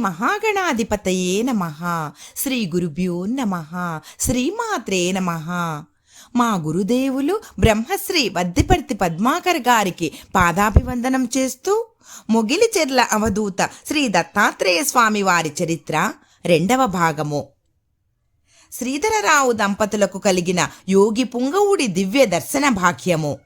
మహాగణాధిపతయే నమ. శ్రీ గురుభ్యో నమ. శ్రీమాత్రే నమ. మా గురుదేవులు బ్రహ్మశ్రీ వద్దిపర్తి పద్మాకర్ గారికి పాదాభివందనం చేస్తూ మొగిలిచెర్ల అవధూత శ్రీ దత్తాత్రేయ స్వామి వారి చరిత్ర రెండవ భాగము. శ్రీధరరావు దంపతులకు కలిగిన యోగి పుంగవుడి దివ్య దర్శన భాగ్యము.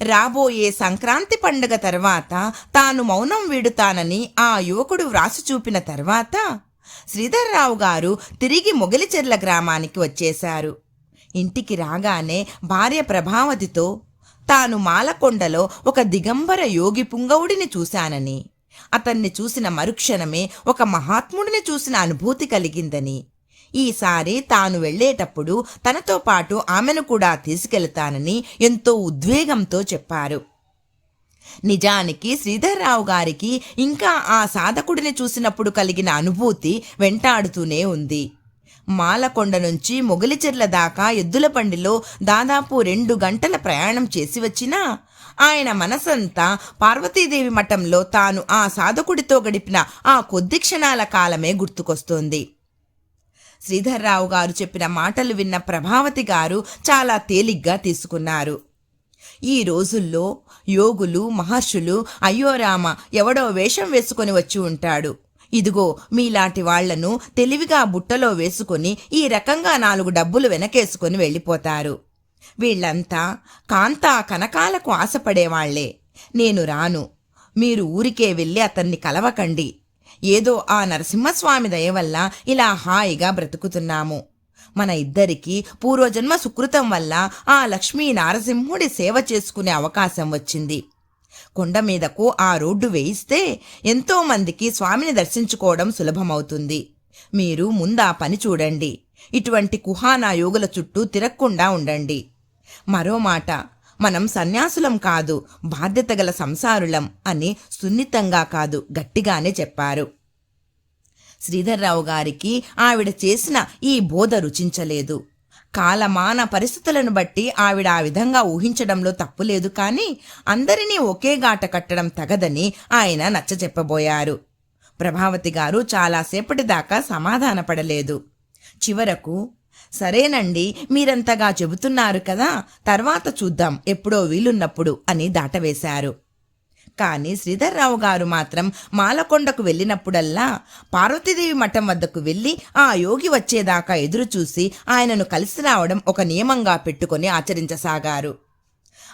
రాబోయే సంక్రాంతి పండుగ తర్వాత తాను మౌనం వీడుతానని ఆ యువకుడు వ్రాసి చూపిన తర్వాత శ్రీధర్రావు గారు తిరిగి మొగలిచెర్ల గ్రామానికి వచ్చేశారు. ఇంటికి రాగానే భార్య ప్రభావతితో తాను మాలకొండలో ఒక దిగంబర యోగి పుంగవుడిని చూశానని అతన్ని చూసిన మరుక్షణమే ఒక మహాత్ముడిని చూసిన అనుభూతి కలిగిందని ఈసారి తాను వెళ్ళేటప్పుడు తనతో పాటు ఆమెను కూడా తీసుకెళ్తానని ఎంతో ఉద్వేగంతో చెప్పారు. నిజానికి శ్రీధర్రావు గారికి ఇంకా ఆ సాధకుడిని చూసినప్పుడు కలిగిన అనుభూతి వెంటాడుతూనే ఉంది. మాలకొండ నుంచి మొగలిచెర్ల దాకా ఎద్దుల బండిలో దాదాపు రెండు గంటల ప్రయాణం చేసి వచ్చినా ఆయన మనసంతా పార్వతీదేవి మఠంలో తాను ఆ సాధకుడితో గడిపిన ఆ కొద్ది క్షణాల కాలమే గుర్తుకొస్తోంది. శ్రీధర్రావు గారు చెప్పిన మాటలు విన్న ప్రభావతి గారు చాలా తేలిగ్గా తీసుకున్నారు. ఈ రోజుల్లో యోగులు మహర్షులు అయ్యో రామ ఎవడో వేషం వేసుకొని వచ్చి ఉంటాడు. ఇదిగో మీలాంటి వాళ్ళను తెలివిగా బుట్టలో వేసుకొని ఈ రకంగా నాలుగు డబ్బులు వెనకేసుకొని వెళ్ళిపోతారు. వీళ్ళంతా కాంతా కనకాలకు ఆశపడేవాళ్ళే. నేను రాను. మీరు ఊరికే వెళ్ళి అతన్ని కలవకండి. ఏదో ఆ నరసింహస్వామి దయ వల్ల ఇలా హాయిగా బ్రతుకుతున్నాము. మన ఇద్దరికీ పూర్వజన్మ సుకృతం వల్ల ఆ లక్ష్మీ నారసింహుడి సేవ చేసుకునే అవకాశం వచ్చింది. కొండ మీదకు ఆ రోడ్డు వేయిస్తే ఎంతో మందికి స్వామిని దర్శించుకోవడం సులభమవుతుంది. మీరు ముందా పని చూడండి. ఇటువంటి కుహానా యోగుల చుట్టూ తిరగకుండా ఉండండి. మరో మాట మనం సన్యాసులం కాదు బాధ్యత గల సంసారులం అని సున్నితంగా కాదు గట్టిగానే చెప్పారు. శ్రీధర్రావు గారికి ఆవిడ చేసిన ఈ బోధ రుచించలేదు. కాలమాన పరిస్థితులను బట్టి ఆవిడ ఆ విధంగా ఊహించడంలో తప్పులేదు కానీ అందరినీ ఒకే గాట కట్టడం తగదని ఆయన నచ్చ చెప్పబోయారు. ప్రభావతి గారు చాలాసేపటి దాకా సమాధానపడలేదు. చివరకు సరేనండి మీరంతగా చెబుతున్నారు కదా తర్వాత చూద్దాం ఎప్పుడో వీలున్నప్పుడు అని దాటవేశారు. కానీ శ్రీధర్రావు గారు మాత్రం మాలకొండకు వెళ్ళినప్పుడల్లా పార్వతీదేవి మఠం వద్దకు వెళ్ళి ఆ యోగి వచ్చేదాకా ఎదురుచూసి ఆయనను కలిసి రావడం ఒక నియమంగా పెట్టుకొని ఆచరించసాగారు.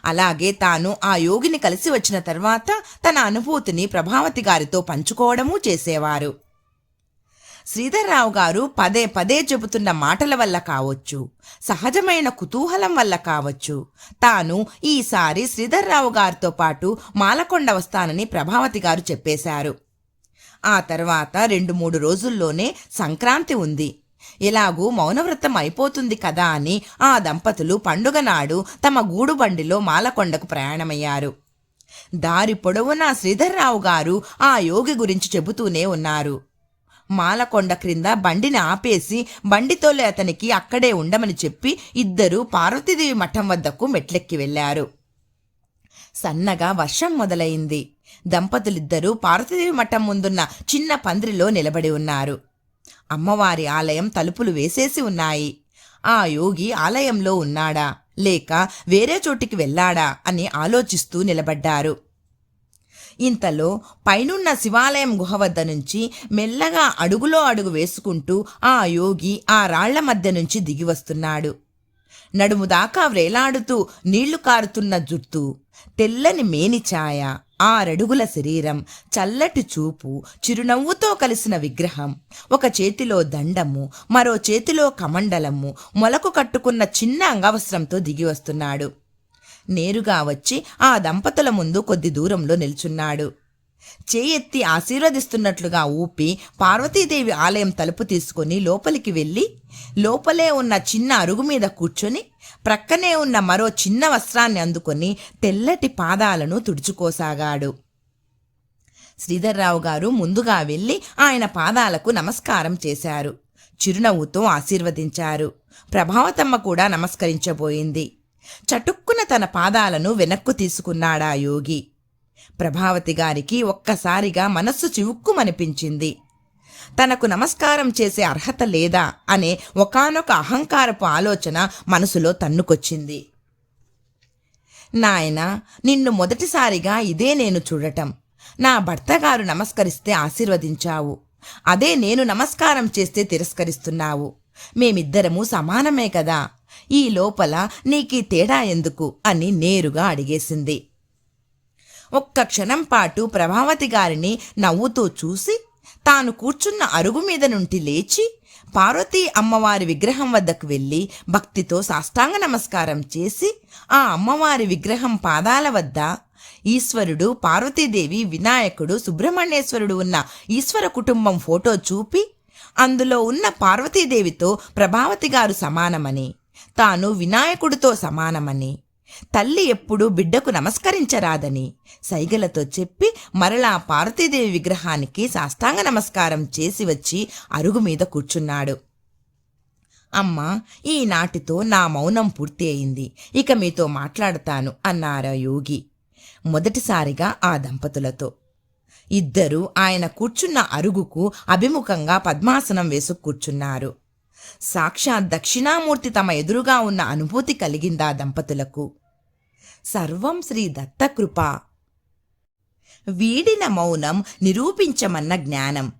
అలాగే తాను ఆ యోగిని కలిసి వచ్చిన తర్వాత తన అనుభూతిని ప్రభావతి గారితో పంచుకోవడమూ చేసేవారు. శ్రీధర్రావు గారు పదే పదే చెబుతున్న మాటల వల్ల కావచ్చు సహజమైన కుతూహలం వల్ల కావచ్చు. తాను ఈసారి శ్రీధర్రావు గారితో పాటు మాలకొండ వస్తానని ప్రభావతి గారు చెప్పేశారు. ఆ తర్వాత రెండు మూడు రోజుల్లోనే సంక్రాంతి ఉంది. ఇలాగూ మౌనవ్రతం అయిపోతుంది కదా అని ఆ దంపతులు పండుగ నాడు తమ గూడు బండిలో మాలకొండకు ప్రయాణమయ్యారు. దారి పొడవునా శ్రీధర్రావు గారు ఆ యోగి గురించి చెబుతూనే ఉన్నారు. మాలకొండ క్రింద బండిని ఆపేసి బండితోలే అతనికి అక్కడే ఉండమని చెప్పి ఇద్దరూ పార్వతీదేవి మఠం వద్దకు మెట్లెక్కి వెళ్ళారు సన్నగా వర్షం మొదలైంది. దంపతులిద్దరూ పార్వతీదేవి మఠం ముందున్న చిన్న పందిరిలో నిలబడి ఉన్నారు. అమ్మవారి ఆలయం తలుపులు వేసేసి ఉన్నాయి. ఆ యోగి ఆలయంలో ఉన్నాడా? లేక వేరే చోటికి వెళ్ళాడా? అని ఆలోచిస్తూ నిలబడ్డారు. ఇంతలో పైనున్న శివాలయం గుహ వద్ద నుంచి మెల్లగా అడుగులో అడుగు వేసుకుంటూ ఆ యోగి ఆ రాళ్ళ మధ్య నుంచి దిగి వస్తున్నాడు. నడుము దాకా వ్రేలాడుతూ నీళ్ళు కారుతున్న జుట్టు తెల్లని మేని ఛాయ ఆరడుగుల శరీరం చల్లటి చూపు చిరునవ్వుతో కలిసిన విగ్రహం ఒక చేతిలో దండము మరో చేతిలో కమండలము మొలకు కట్టుకున్న చిన్న అంగవస్త్రంతో దిగి వస్తున్నాడు. నేరుగా వచ్చి ఆ దంపతుల ముందు కొద్ది దూరంలో నిల్చున్నాడు. చేయెత్తి ఆశీర్వదిస్తున్నట్లుగా ఊపి పార్వతీదేవి ఆలయం తలుపు తీసుకుని లోపలికి వెళ్ళి లోపలే ఉన్న చిన్న అరుగు మీద కూర్చొని ప్రక్కనే ఉన్న మరో చిన్న వస్త్రాన్ని అందుకొని తెల్లటి పాదాలను తుడుచుకోసాగాడు. శ్రీధర్రావు గారు ముందుగా వెళ్ళి ఆయన పాదాలకు నమస్కారం చేశారు. చిరునవ్వుతో ఆశీర్వదించారు. ప్రభావతమ్మ కూడా నమస్కరించబోయింది. చటుక్కున తన పాదాలను వెనక్కు తీసుకున్నాడా యోగి. ప్రభావతి గారికి ఒక్కసారిగా మనస్సు చివుక్కుమనిపించింది. తనకు నమస్కారం చేసే అర్హత లేదా అనే ఒకానొక అహంకారపు ఆలోచన మనసులో తన్నుకొచ్చింది. నాయనా నిన్ను మొదటిసారిగా ఇదే నేను చూడటం. నా భర్తగారు నమస్కరిస్తే ఆశీర్వదించావు. అదే నేను నమస్కారం చేస్తే తిరస్కరిస్తున్నావు. మేమిద్దరము సమానమే కదా. ఈ లోపల నీకీ తేడా ఎందుకు? అని నేరుగా అడిగేసింది. ఒక్క క్షణం పాటు ప్రభావతి గారిని నవ్వుతూ చూసి తాను కూర్చున్న అరుగు మీద నుండి లేచి పార్వతీ అమ్మవారి విగ్రహం వద్దకు వెళ్ళి భక్తితో సాష్టాంగ నమస్కారం చేసి ఆ అమ్మవారి విగ్రహం పాదాల వద్ద ఈశ్వరుడు పార్వతీదేవి వినాయకుడు సుబ్రహ్మణ్యేశ్వరుడు ఉన్న ఈశ్వర కుటుంబం ఫోటో చూపి అందులో ఉన్న పార్వతీదేవితో ప్రభావతి గారు సమానమని తాను వినాయకుడితో సమానమని. తల్లి ఎప్పుడూ బిడ్డకు నమస్కరించరాదని సైగలతో చెప్పి మరలా పార్వతీదేవి విగ్రహానికి సాష్టాంగ నమస్కారం చేసి వచ్చి అరుగు మీద కూర్చున్నాడు. అమ్మా ఈనాటితో నా మౌనం పూర్తి అయింది. ఇక మీతో మాట్లాడతాను అన్నారా యోగి మొదటిసారిగా ఆ దంపతులతో. ఇద్దరూ ఆయన కూర్చున్న అరుగుకు అభిముఖంగా పద్మాసనం వేసు కూర్చున్నారు. సాక్షాత్ దక్షిణామూర్తి తమ ఎదురుగా ఉన్న అనుభూతి కలిగిందా దంపతులకు? సర్వం శ్రీ దత్తకృప. వీడిన మౌనం నిరూపించమన్న జ్ఞానం.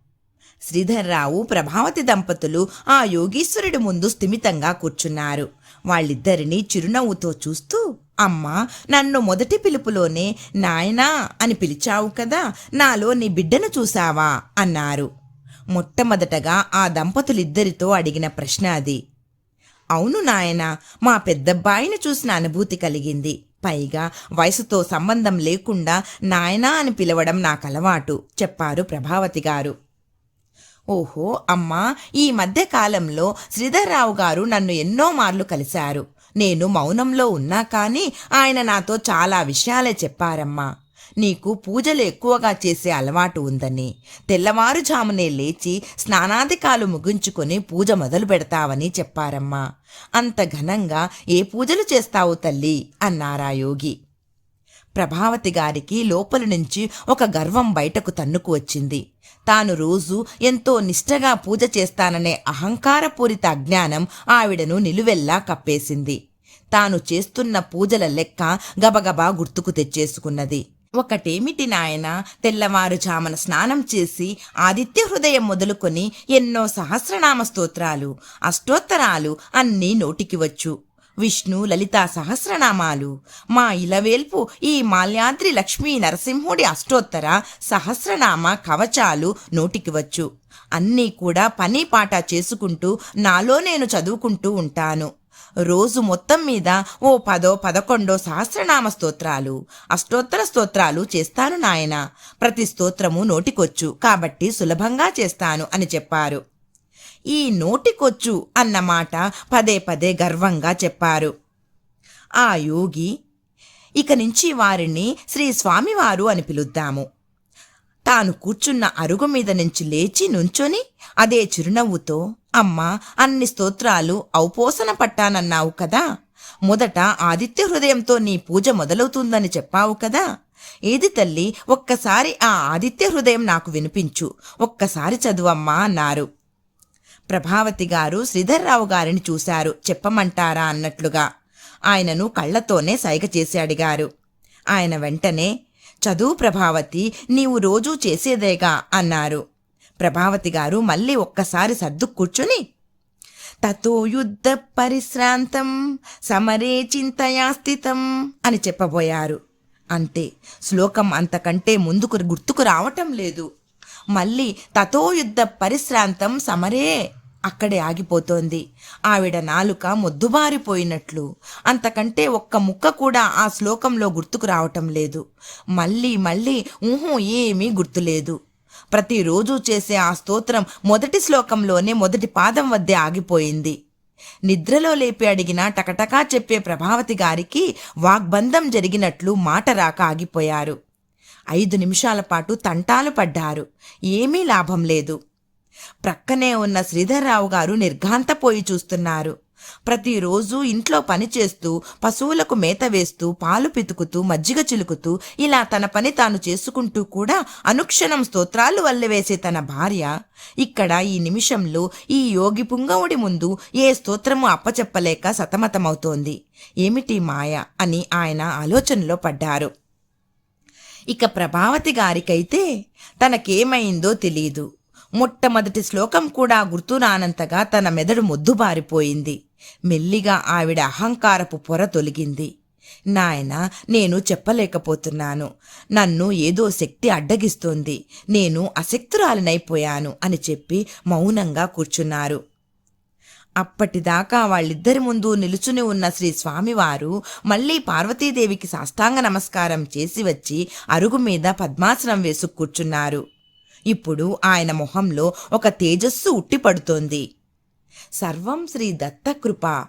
శ్రీధర్రావు ప్రభావతి దంపతులు ఆ యోగీశ్వరుడి ముందు స్థిమితంగా కూర్చున్నారు. వాళ్ళిద్దరినీ చిరునవ్వుతో చూస్తూ అమ్మా నన్ను మొదటి పిలుపులోనే నాయనా అని పిలిచావు కదా నాలో నీ బిడ్డను చూశావా? అన్నారు. మొట్టమొదటగా ఆ దంపతులిద్దరితో అడిగిన ప్రశ్న అది. అవును నాయనా మా పెద్దబ్బాయిని చూసిన అనుభూతి కలిగింది. పైగా వయసుతో సంబంధం లేకుండా నాయనా అని పిలవడం నాకు అలవాటు చెప్పారు ప్రభావతి గారు. ఓహో అమ్మా ఈ మధ్య కాలంలో శ్రీధర్రావు గారు నన్ను ఎన్నో మార్లు కలిశారు. నేను మౌనంలో ఉన్నా కానీ ఆయన నాతో చాలా విషయాలే చెప్పారమ్మా. నీకు పూజలు ఎక్కువగా చేసే అలవాటు ఉందని. తెల్లవారుజామునే లేచి స్నానాధికాలు ముగించుకొని పూజ మొదలు పెడతావని చెప్పారమ్మా. అంత ఘనంగా ఏ పూజలు చేస్తావు తల్లి? అన్నారా యోగి. ప్రభావతి గారికి లోపలి నుంచి ఒక గర్వం బయటకు తన్నుకు వచ్చింది. తాను రోజు ఎంతో నిష్టగా పూజ చేస్తాననే అహంకారపూరిత అజ్ఞానం ఆవిడను నిలువెల్లా కప్పేసింది. తాను చేస్తున్న పూజల లెక్క గబగబా గుర్తుకు తెచ్చేసుకున్నది. ఒకటేమిటి నాయన? తెల్లవారుజామున స్నానం చేసి ఆదిత్య హృదయం మొదలుకొని ఎన్నో సహస్రనామ స్తోత్రాలు అష్టోత్తరాలు అన్నీ నోటికి వచ్చు. విష్ణు లలితా సహస్రనామాలు. మా ఇలవేల్పు ఈ మాల్యాద్రి లక్ష్మీ నరసింహుడి అష్టోత్తర సహస్రనామ కవచాలు నోటికి వచ్చు. అన్నీ కూడా పని పాట చేసుకుంటూ నాలో నేను చదువుకుంటూ ఉంటాను. రోజు మొత్తం మీద ఓ పదో పదకొండో సహస్రనామ స్తోత్రాలు అష్టోత్తర స్తోత్రాలు చేస్తాను నాయన. ప్రతి స్తోత్రము నోటికొచ్చు. కాబట్టి సులభంగా చేస్తాను అని చెప్పారు. ఈ నోటికొచ్చు అన్న మాట పదే పదే గర్వంగా చెప్పారు. ఆ యోగి ఇక నుంచి వారిని శ్రీ స్వామివారు అని పిలుద్దాము. తాను కూర్చున్న అరుగు మీద నుంచి లేచి నుంచొని అదే చిరునవ్వుతో అమ్మా అన్ని స్తోత్రాలు ఔపోసన పట్టానన్నావు కదా. మొదట ఆదిత్య హృదయంతో నీ పూజ మొదలవుతుందని చెప్పావు కదా. ఏది తల్లి ఒక్కసారి ఆ ఆదిత్య హృదయం నాకు వినిపించు. ఒక్కసారి చదువమ్మా అన్నారు. ప్రభావతి గారు శ్రీధర్రావు గారిని చూశారు. చెప్పమంటారా అన్నట్లుగా. ఆయనను కళ్ళతోనే సైగ చేసి అడిగారు. ఆయన వెంటనే చదువు ప్రభావతి నీవు రోజూ చేసేదేగా అన్నారు. ప్రభావతి గారు మళ్ళీ ఒక్కసారి సర్దు కూర్చుని తతో యుద్ధ పరిశ్రాంతం సమరే చింతయా స్థితం అని చెప్పబోయారు. అంతే శ్లోకం అంతకంటే ముందుకు గుర్తుకు రావటం లేదు. మళ్ళీ తతో యుద్ధ పరిశ్రాంతం సమరే అక్కడే ఆగిపోతోంది. ఆవిడ నాలుక మొద్దుబారిపోయినట్లు. అంతకంటే ఒక్క ముక్క కూడా ఆ శ్లోకంలో గుర్తుకు రావటం లేదు. మళ్ళీ మళ్ళీ ఊహం ఏమీ గుర్తులేదు. ప్రతిరోజు చేసే ఆ స్తోత్రం మొదటి శ్లోకంలోనే మొదటి పాదం వద్దే ఆగిపోయింది. నిద్రలో లేపి అడిగిన టకటకా చెప్పే ప్రభావతి గారికి వాగ్బంధం జరిగినట్లు మాట రాక ఆగిపోయారు. ఐదు నిమిషాల పాటు తంటాలు పడ్డారు. ఏమీ లాభం లేదు. ప్రక్కనే ఉన్న శ్రీధర్రావు గారు నిర్ఘాంతపోయి చూస్తున్నారు. ప్రతిరోజు ఇంట్లో పని చేస్తూ పశువులకు మేత వేస్తూ పాలు పితుకుతూ మజ్జిగ చిలుకుతూ ఇలా తన పని తాను చేసుకుంటూ కూడా అనుక్షణం స్తోత్రాలు వల్లవేసే తన భార్య. ఇక్కడ ఈ నిమిషంలో ఈ యోగి పుంగవుడి ముందు ఏ స్తోత్రము అప్పచెప్పలేక సతమతమవుతోంది. ఏమిటి మాయ అని ఆయన ఆలోచనలో పడ్డారు. ఇక ప్రభావతి గారికైతే తనకేమైందో తెలియదు మొట్టమొదటి శ్లోకం కూడా గుర్తురానంతగా తన మెదడు మొద్దుబారిపోయింది మెల్లిగా ఆవిడ అహంకారపు పొర తొలగింది. నాయన నేను చెప్పలేకపోతున్నాను. నన్ను ఏదో శక్తి అడ్డగిస్తోంది. నేను అశక్తురాలినైపోయాను అని చెప్పి మౌనంగా కూర్చున్నారు. అప్పటిదాకా వాళ్ళిద్దరి ముందు నిలుచుని ఉన్న శ్రీ స్వామివారు మళ్ళీ పార్వతీదేవికి సాష్టాంగ నమస్కారం చేసి వచ్చి అరుగు మీద పద్మాసనం వేసు కూర్చున్నారు. ఇప్పుడు ఆయన మొహంలో ఒక తేజస్సు ఉట్టిపడుతోంది. సర్వం శ్రీ దత్తకృప.